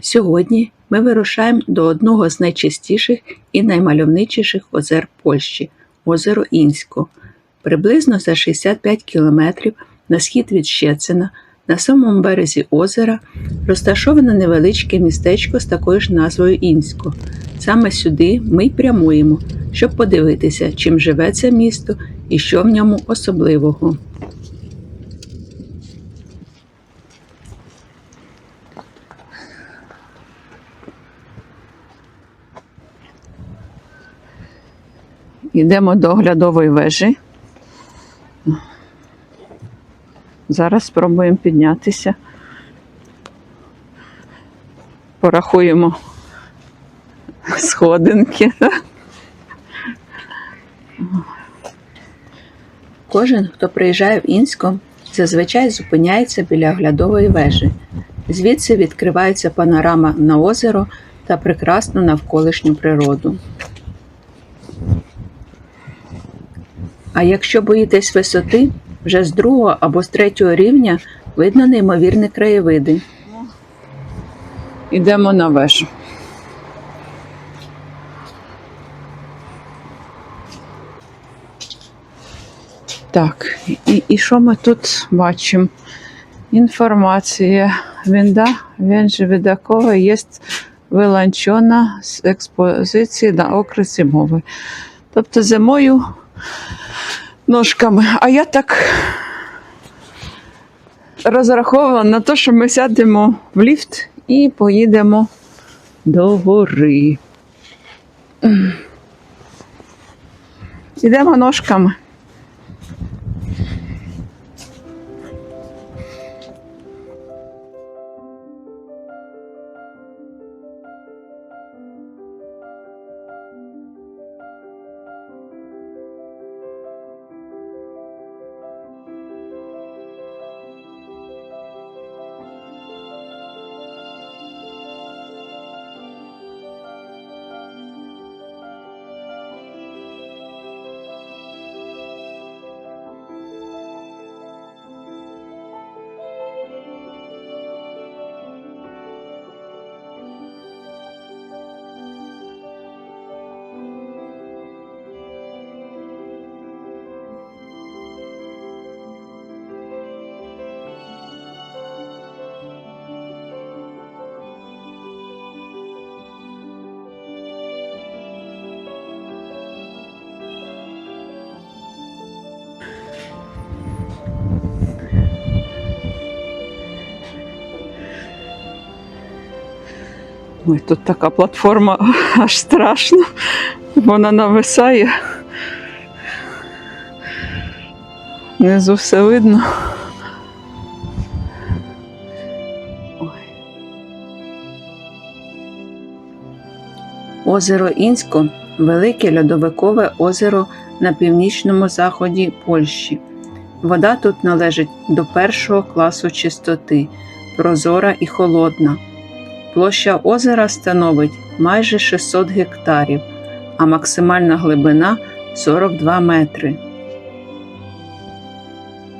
Сьогодні ми вирушаємо до одного з найчистіших і наймальовничіших озер Польщі озеро Інсько. Приблизно за 65 кілометрів на схід від Щецина, на самому березі озера, розташоване невеличке містечко з такою ж назвою Інсько. Саме сюди ми й прямуємо, щоб подивитися, чим живе це місто і що в ньому особливого. Йдемо до оглядової вежі. Зараз спробуємо піднятися. Порахуємо сходинки. Кожен, хто приїжджає в Інсько, зазвичай зупиняється біля оглядової вежі. Звідси відкривається панорама на озеро та прекрасну навколишню природу. А якщо боїтесь висоти, вже з другого або з третього рівня видно неймовірні краєвиди. Йдемо на вежу. Так, і, і що ми тут бачимо? Інформація. Вінда, він же видакова є виланчона з експозиції на окресі мови. Тобто зимою ножками. А я так розраховувала на те, що ми сядемо в ліфт і поїдемо до гори. Ідемо ножками. Ой, тут така платформа аж страшно. Вона нависає. Внизу все видно. Ой. Озеро Інсько велике льодовикове озеро на північному заході Польщі. Вода тут належить до першого класу чистоти, прозора і холодна. Площа озера становить майже 600 гектарів, а максимальна глибина 42 метри.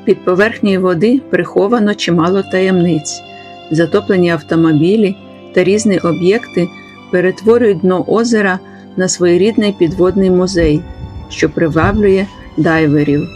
Під поверхнею води приховано чимало таємниць. Затоплені автомобілі та різні об'єкти перетворюють дно озера на своєрідний підводний музей, що приваблює дайверів.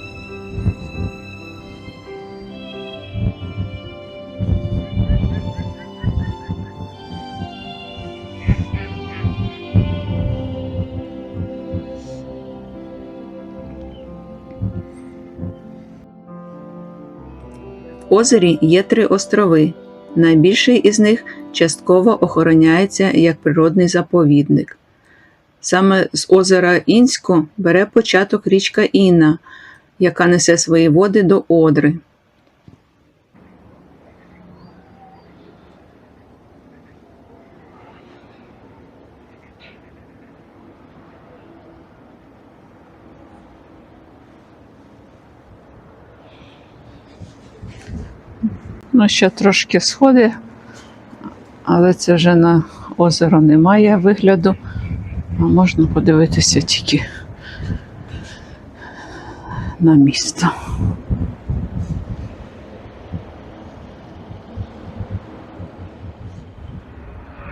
Озері є три острови. Найбільший із них частково охороняється як природний заповідник. Саме з озера Інсько бере початок річка Інна, яка несе свої води до Одри. Ще трошки сходи, але це вже на озеро немає вигляду. А можна подивитися тільки на місто.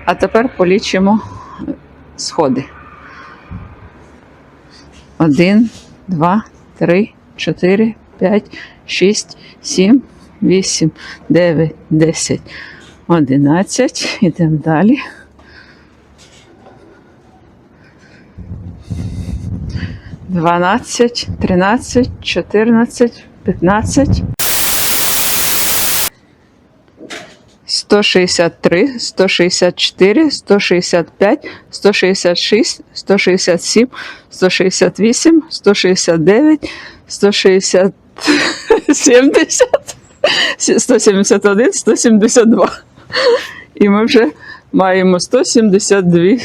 А тепер полічимо сходи. Один, два, три, чотири, п'ять, шість, сім, вісім, дев'ять, десять, одинадцять. Ідемо далі. Дванадцять, тринадцять, чотирнадцять, п'ятнадцять. 163, 164, 165, 166, 167, 168, 169, 160, 70, 171, 172. І ми вже маємо 172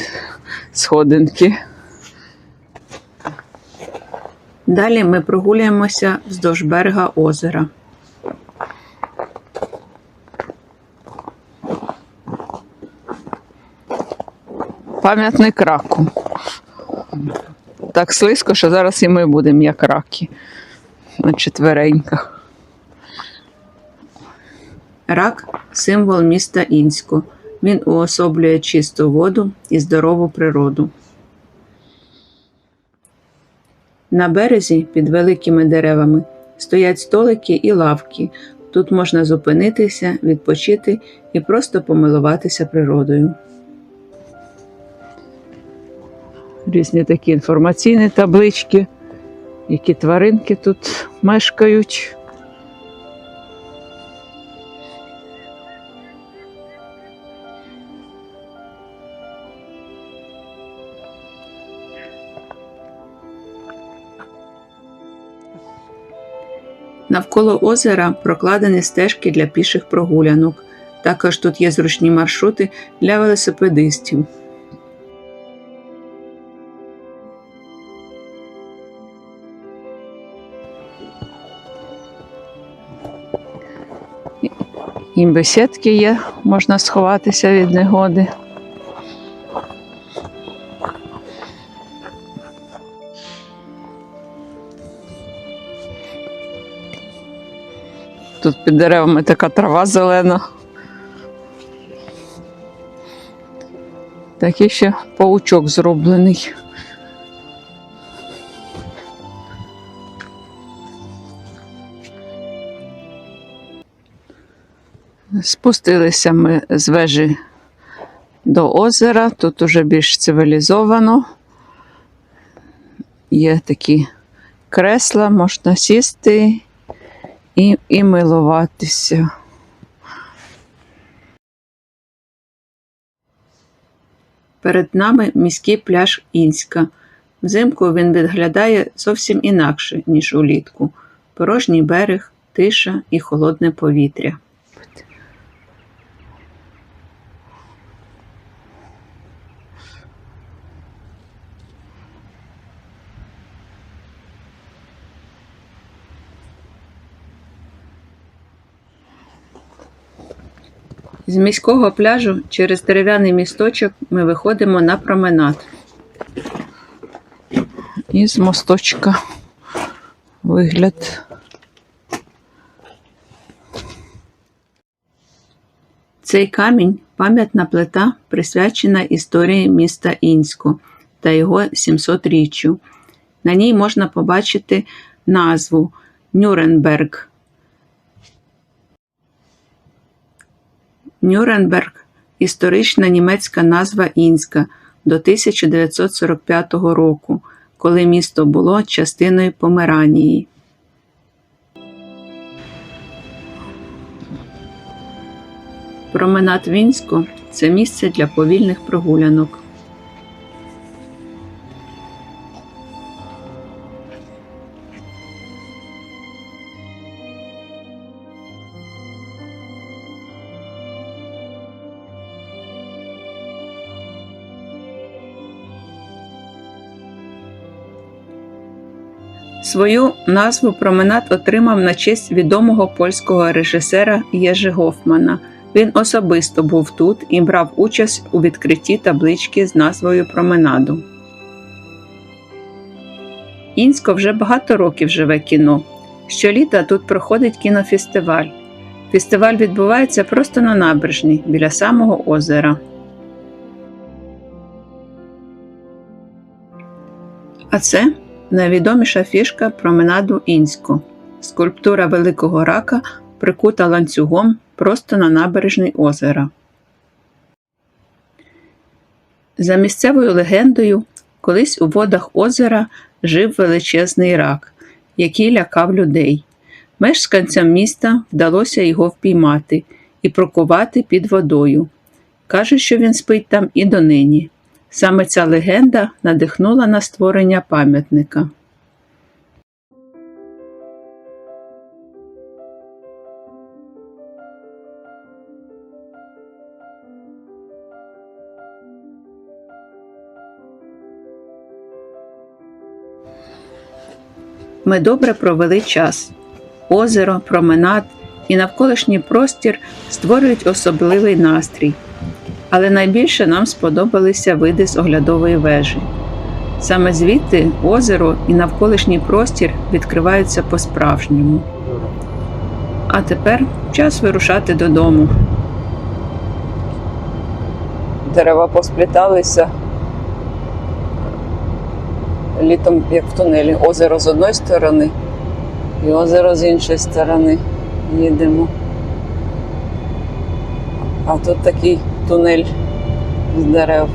сходинки. Далі ми прогуляємося вздовж берега озера. Пам'ятник раку. Так слизько, що зараз і ми будемо як раки на четвереньках. Рак символ міста Інську. Він уособлює чисту воду і здорову природу. На березі під великими деревами стоять столики і лавки. Тут можна зупинитися, відпочити і просто помилуватися природою. Різні такі інформаційні таблички, які тваринки тут мешкають. Навколо озера прокладені стежки для піших прогулянок. Також тут є зручні маршрути для велосипедистів. І бесідки є, можна сховатися від негоди. Тут під деревами така трава зелена. Такий ще паучок зроблений. Спустилися ми з вежі до озера. Тут уже більш цивілізовано. Є такі кресла, можна сісти і, і милуватися. Перед нами міський пляж Інська. Взимку він виглядає зовсім інакше, ніж улітку. Порожній берег, тиша і холодне повітря. З міського пляжу через дерев'яний місточок ми виходимо на променад. І з мосточка вигляд. Цей камінь пам'ятна плита, присвячена історії міста Інську та його 700-річчю. На ній можна побачити назву Нюрнберг. Нюрнберг – історична німецька назва Інська до 1945 року, коли місто було частиною Померанії. Променад Вінську – це місце для повільних прогулянок. Свою назву променад отримав на честь відомого польського режисера Єжи Гофмана. Він особисто був тут і брав участь у відкритті таблички з назвою променаду. Інсько вже багато років живе кіно. Щоліта тут проходить кінофестиваль. Фестиваль відбувається просто на набережні біля самого озера. А це найвідоміша фішка променаду Інську. Скульптура великого рака прикута ланцюгом просто на набережний озера. За місцевою легендою, колись у водах озера жив величезний рак, який лякав людей. Мешканцям міста вдалося його впіймати і прокувати під водою. Кажуть, що він спить там і донині. Саме ця легенда надихнула на створення пам'ятника. Ми добре провели час. Озеро, променад і навколишній простір створюють особливий настрій. Але найбільше нам сподобалися види з оглядової вежі. Саме звідти озеро і навколишній простір відкриваються по-справжньому. А тепер час вирушати додому. Дерева поспліталися. Літом, як в тунелі, озеро з одної сторони і озеро з іншої сторони. Їдемо. А тут такий тунель з дерев.